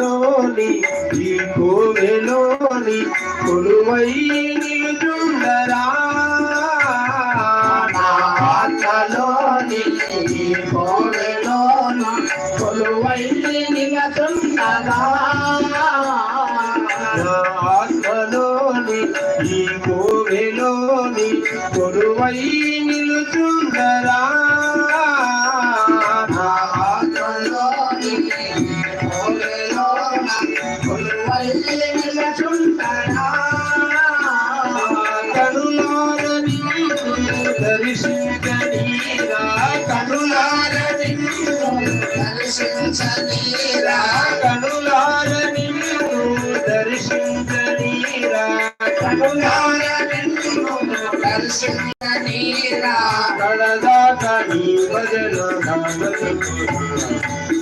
మనా ఈ కోవెలోని కొలువై నిలుచుండరా. నా ఆత్మలోని ఈ కోవెలోని కొలువై నిలుచుండరా. నా ఆత్మలోని ఈ కోవెలోని కొలువై నిలుచుండరా. నా ఆత్మలోని కనులారని దర్శించనీరా కనులారని దర్శించనీరా దర్శించనీరా నీ భజన గుండెలో